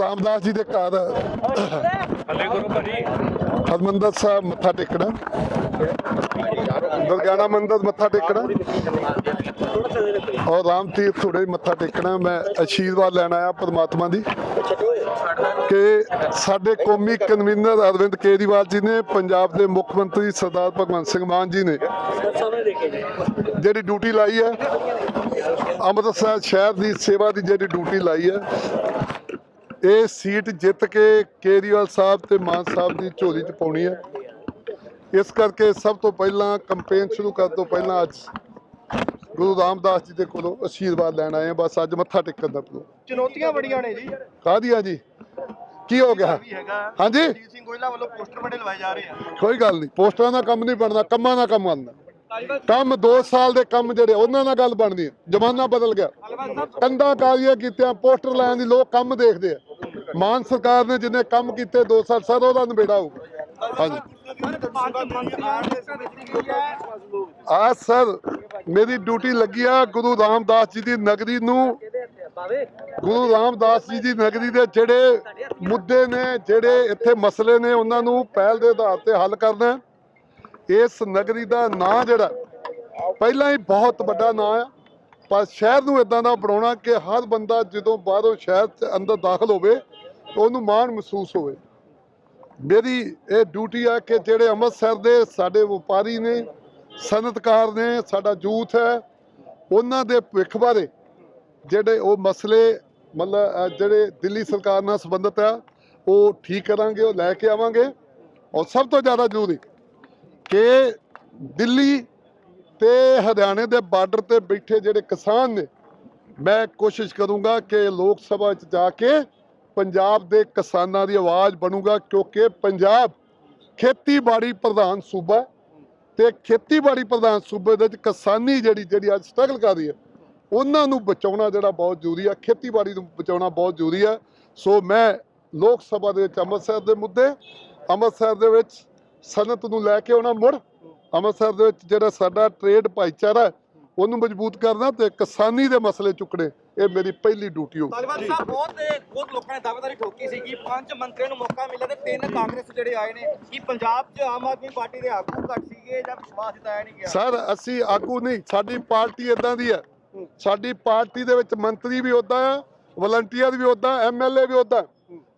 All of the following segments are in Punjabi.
ਰਾਮਦਾਸ ਜੀ ਦੇ ਘਰ। ਹੱਲੇ ਕਰੋ ਭਾਜੀ। ਹਰਮੰਦਰ ਸਾਹਿਬ ਮੱਥਾ ਟੇਕਣਾ। ਦੁਰਗਿਆਣਾ ਮੰਦਰ ਮੱਥਾ ਟੇਕਣਾ। ਔਰ ਰਾਮ ਤੀਰਥ ਥੋੜੇ ਮੱਥਾ ਟੇਕਣਾ। ਮੈਂ ਆਸ਼ੀਰਵਾਦ ਲੈਣ ਆਇਆ ਪਰਮਾਤਮਾ ਦੀ ਕਿ ਸਾਡੇ ਕੌਮੀ ਕਨਵੀਨਰ ਅਰਵਿੰਦ ਕੇਜਰੀਵਾਲ ਜੀ ਨੇ ਪੰਜਾਬ ਦੇ ਮੁੱਖ ਮੰਤਰੀ ਸਰਦਾਰ ਭਗਵੰਤ ਸਿੰਘ ਮਾਨ ਜੀ ਨੇ ਜਿਹੜੀ ਡਿਊਟੀ ਲਾਈ ਹੈ ਅੰਮ੍ਰਿਤਸਰ ਸ਼ਹਿਰ ਦੀ ਸੇਵਾ ਦੀ ਜਿਹੜੀ ਡਿਊਟੀ ਲਾਈ ਹੈ ਇਹ ਸੀਟ ਜਿੱਤ ਕੇ ਕੇਜਰੀਵਾਲ ਸਾਹਿਬ ਤੇ ਮਾਨ ਸਾਹਿਬ ਦੀ ਝੋਲੀ 'ਚ ਪਾਉਣੀ ਹੈ। ਇਸ ਕਰਕੇ ਸਭ ਤੋਂ ਪਹਿਲਾਂ ਕੰਪੇਨ ਸ਼ੁਰੂ ਕਰਨ ਤੋਂ ਪਹਿਲਾਂ ਅੱਜ ਗੁਰੂ ਰਾਮਦਾਸ ਜੀ ਦੇ ਕੋਲੋਂ ਆਸ਼ੀਰਵਾਦ ਲੈਣ ਆਏ ਹਾਂ। ਬਸ ਅੱਜ ਮੱਥਾ ਟੇਕਣ ਦਾ ਪ੍ਰੋ ਚੁਣੌਤੀਆਂ ਬੜੀਆਂ ਨੇ ਜੀ। ਕਾਹਦੀਆਂ ਜੀ? ਕੀ ਹੋ ਗਿਆ? ਹਾਂਜੀ? ਸਿੰਘ ਗੋਇਲਾ ਵੱਲੋਂ ਪੋਸਟਰ ਬੜੇ ਲਵਾਏ ਜਾ ਰਹੇ ਆ। ਕੋਈ ਗੱਲ ਨਹੀਂ। ਪੋਸਟਰਾਂ ਦਾ ਕੰਮ ਨਹੀਂ ਬਣਦਾ ਕੰਮਾਂ ਦਾ ਕੰਮ ਬਣਦਾ ਕੰਮ 2 ਸਾਲ ਦੇ ਕੰਮ ਜਿਹੜੇ ਉਹਨਾਂ ਨਾਲ ਗੱਲ ਬਣਦੀ ਹੈ। ਜ਼ਮਾਨਾ ਬਦਲ ਗਿਆ। ਕੰਦਾ ਕਾਲੀਆਂ ਕੀਤਿਆਂ, ਪੋਸਟਰ ਲਾਉਣ ਦੀ ਲੋਕ ਕੰਮ ਦੇਖਦੇ ਆ। ਮਾਨ ਸਰਕਾਰ ਨੇ ਜਿੰਨੇ ਕੰਮ ਕੀਤੇ 2 ਸਾਲ ਸਰ ਉਹਦਾ ਨਿਬੇੜਾ ਹੋਊਗਾ। ਹਾਂਜੀ। ਆ ਸਰ, ਮੇਰੀ ਡਿਊਟੀ ਲੱਗੀ ਆ ਗੁਰੂ ਰਾਮਦਾਸ ਜੀ ਦੀ ਨਗਰੀ ਨੂੰ। ਗੁਰੂ ਰਾਮਦਾਸ ਜੀ ਦੀ ਨਗਰੀ ਦੇ ਜਿਹੜੇ ਮੁੱਦੇ ਨੇ, ਜਿਹੜੇ ਇੱਥੇ ਮਸਲੇ ਨੇ, ਉਹਨਾਂ ਨੂੰ ਪਹਿਲ ਦੇ ਆਧਾਰ ਤੇ ਹੱਲ ਕਰਨਾ ਇਸ ਨਗਰੀ ਦਾ ਨਾਂ ਜਿਹੜਾ ਪਹਿਲਾਂ ਹੀ ਬਹੁਤ ਵੱਡਾ ਨਾਂ ਆ, ਪਰ ਸ਼ਹਿਰ ਨੂੰ ਇਦਾਂ ਦਾ ਬਣਾਉਣਾ ਕਿ ਹਰ ਬੰਦਾ ਜਦੋਂ ਬਾਹਰੋਂ ਸ਼ਹਿਰ ਚ ਅੰਦਰ ਦਾਖਲ ਹੋਵੇ ਤਾਂ ਉਹਨੂੰ ਮਾਣ ਮਹਿਸੂਸ ਹੋਵੇ। ਮੇਰੀ ਇਹ ਡਿਊਟੀ ਆ ਕਿ ਜਿਹੜੇ ਅੰਮ੍ਰਿਤਸਰ ਦੇ ਸਾਡੇ ਵਪਾਰੀ ਨੇ, ਸਨਅਤਕਾਰ ਨੇ, ਸਾਡਾ ਯੂਥ ਹੈ, ਉਹਨਾਂ ਦੇ ਭਵਿੱਖ ਬਾਰੇ ਜਿਹੜੇ ਉਹ ਮਸਲੇ, ਮਤਲਬ ਜਿਹੜੇ ਦਿੱਲੀ ਸਰਕਾਰ ਨਾਲ ਸੰਬੰਧਿਤ ਆ, ਉਹ ਠੀਕ ਕਰਾਂਗੇ, ਉਹ ਲੈ ਕੇ ਆਵਾਂਗੇ, ਔਰ ਸਭ ਤੋਂ ਜ਼ਿਆਦਾ ਜ਼ਰੂਰੀ ਕਿ ਦਿੱਲੀ ਤੇ ਹਰਿਆਣੇ ਦੇ ਬਾਰਡਰ ਤੇ ਬੈਠੇ ਜਿਹੜੇ ਕਿਸਾਨ ਨੇ, ਮੈਂ ਕੋਸ਼ਿਸ਼ ਕਰੂੰਗਾ ਕਿ ਲੋਕ ਸਭਾ 'ਚ ਜਾ ਕੇ ਪੰਜਾਬ ਦੇ ਕਿਸਾਨਾਂ ਦੀ ਆਵਾਜ਼ ਬਣੂਗਾ, ਕਿਉਂਕਿ ਪੰਜਾਬ ਖੇਤੀਬਾੜੀ ਪ੍ਰਧਾਨ ਸੂਬਾ ਹੈ ਤੇ ਖੇਤੀਬਾੜੀ ਪ੍ਰਧਾਨ ਸੂਬੇ ਦੇ ਵਿੱਚ ਕਿਸਾਨੀ ਜਿਹੜੀ ਜਿਹੜੀ ਅੱਜ ਸਟਰਗਲ ਕਰ ਰਹੀ ਹੈ, ਉਹਨਾਂ ਨੂੰ ਬਚਾਉਣਾ ਜਿਹੜਾ ਬਹੁਤ ਜ਼ਰੂਰੀ ਹੈ, ਖੇਤੀਬਾੜੀ ਨੂੰ ਬਚਾਉਣਾ ਬਹੁਤ ਜ਼ਰੂਰੀ ਹੈ। ਸੋ ਮੈਂ ਲੋਕ ਸਭਾ ਦੇ ਵਿੱਚ ਅੰਮ੍ਰਿਤਸਰ ਦੇ ਮੁੱਦੇ, ਅੰਮ੍ਰਿਤਸਰ ਦੇ ਵਿੱਚ ਸਨਅਤ ਨੂੰ ਲੈ ਕੇ ਆਉਣਾ ਮੁੜ। ਅੰਮ੍ਰਿਤਸਰ ਦੇ ਵਿੱਚ ਜਿਹੜਾ ਸਾਡਾ ਟ੍ਰੇਡ ਭਾਈਚਾਰਾ ਉਹਨੂੰ ਮਜ਼ਬੂਤ ਕਰਨਾ ਤੇ ਕਿਸਾਨੀ ਦੇ ਮਸਲੇ ਚੁੱਕਣੇ ਇਹ ਮੇਰੀ ਪਹਿਲੀ ਡਿਊਟੀ ਹੋਊ। ਤਾਲਿਬਾਨ ਸਾਹਿਬ ਬਹੁਤ ਬਹੁਤ ਲੋਕਾਂ ਨੇ ਦਾਅਵੇਦਾਰੀ ਠੋਕੀ ਸੀ ਕਿ ਪੰਜ ਮੰਤਰੀਆਂ ਨੂੰ ਮੌਕਾ ਮਿਲਿਆ ਤੇ ਤਿੰਨ ਕਾਂਗਰਸ ਜਿਹੜੇ ਆਏ ਨੇ ਕਿ ਪੰਜਾਬ 'ਚ ਆਮ ਆਦਮੀ ਪਾਰਟੀ ਦੇ ਆਗੂ ਘੱਟ ਸੀਗੇ ਜਾਂ ਵਿਸ਼ਵਾਸ ਜਤਾਇਆ ਨਹੀਂ ਗਿਆ? ਸਰ ਅਸੀਂ ਆਗੂ ਨਹੀਂ ਸਾਡੀ ਪਾਰਟੀ ਇਦਾਂ ਦੀ ਹੈ। ਸਾਡੀ ਪਾਰਟੀ ਦੇ ਵਿੱਚ ਮੰਤਰੀ ਵੀ ਉਦਾਂ ਆ ਵਲੰਟੀਅਰ ਵੀ ਉਦਾਂ ਐਮਐਲਏ ਵੀ ਉਦਾਂ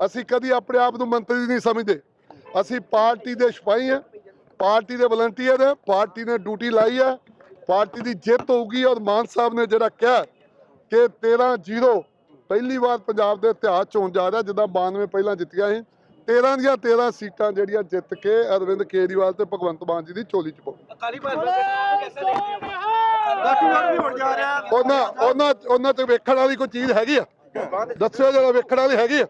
ਅਸੀਂ ਕਦੀ ਆਪਣੇ ਆਪ ਨੂੰ ਮੰਤਰੀ ਨਹੀਂ ਸਮਝਦੇ। ਅਸੀਂ ਪਾਰਟੀ ਦੇ ਸਿਪਾਹੀ ਆ ਪਾਰਟੀ ਦੇ ਵਲੰਟੀਅਰ ਆ ਪਾਰਟੀ ਨੇ ਡਿਊਟੀ ਲਾਈ ਹੈ ਪਾਰਟੀ ਦੀ ਜਿੱਤ ਹੋਊਗੀ ਔਰ ਮਾਨ ਸਾਹਿਬ ਨੇ ਜਿਹੜਾ ਕਿਹਾ ਕਿ 13-0 ਪਹਿਲੀ ਵਾਰ ਪੰਜਾਬ ਦੇ ਇਤਿਹਾਸ ਚ ਹੋਣ ਜਾ ਰਿਹਾ ਜਿੱਦਾਂ 92 ਪਹਿਲਾਂ ਜਿੱਤੀਆਂ ਸੀ। 13 ਦੀਆਂ 13 ਸੀਟਾਂ ਜਿਹੜੀਆਂ ਜਿੱਤ ਕੇ ਅਰਵਿੰਦ ਕੇਜਰੀਵਾਲ ਤੇ ਭਗਵੰਤ ਮਾਨ ਜੀ ਦੀ ਝੋਲੀ ਚ ਪਾਉ ਅਕਾਲੀ ਭਾਜਪਾ ਕਿਵੇਂ ਦੇਖਦੇ ਹੋ? ਉਹਨਾਂ ਉਹਨਾਂ ਉਹਨਾਂ ਤੇ ਵੇਖਣ ਵਾਲੀ ਕੋਈ ਚੀਜ਼ ਹੈਗੀ ਆ? ਦੱਸਿਓ ਜਿਹੜਾ ਵੇਖਣ ਵਾਲੀ ਹੈਗੀ ਆ?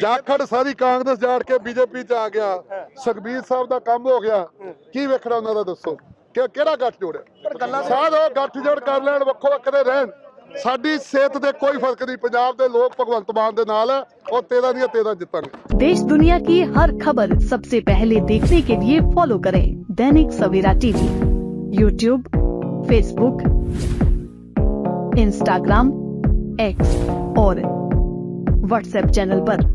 ਜਾਖੜ ਸਾਰੀ ਕਾਂਗਰਸ ਜਾੜ ਕੇ ਬੀਜੇਪੀ ਚ ਆ ਗਿਆ ਸੁਖਬੀਰ ਸਾਹਿਬ ਦਾ ਕੰਮ ਹੋ ਗਿਆ ਕੀ ਵੇਖਣਾ ਉਹਨਾਂ ਦਾ ਦੱਸੋ ਕਿ ਕਿਹੜਾ ਗੱਠ ਜੋੜਿਆ ਸਾਧ ਉਹ ਗੱਠ ਜੋੜ ਕਰ ਲੈਣ ਵੱਖੋ ਵੱਖਰੇ ਰਹਿਣ ਸਾਡੀ ਸਿਹਤ ਦੇ ਕੋਈ ਫਰਕ ਨਹੀਂ ਪੰਜਾਬ ਦੇ ਲੋਕ ਭਗਵੰਤ ਮਾਨ ਦੇ ਨਾਲ ਹੈ ਉਹ 13 ਦੀਆਂ 13 ਜਿੱਤਾਂਗੇ देश दुनिया की हर खबर सबसे पहले देखने के लिए फॉलो करें Dainik Savera TV YouTube Facebook Instagram X और व्हाट्सएप चैनल पर।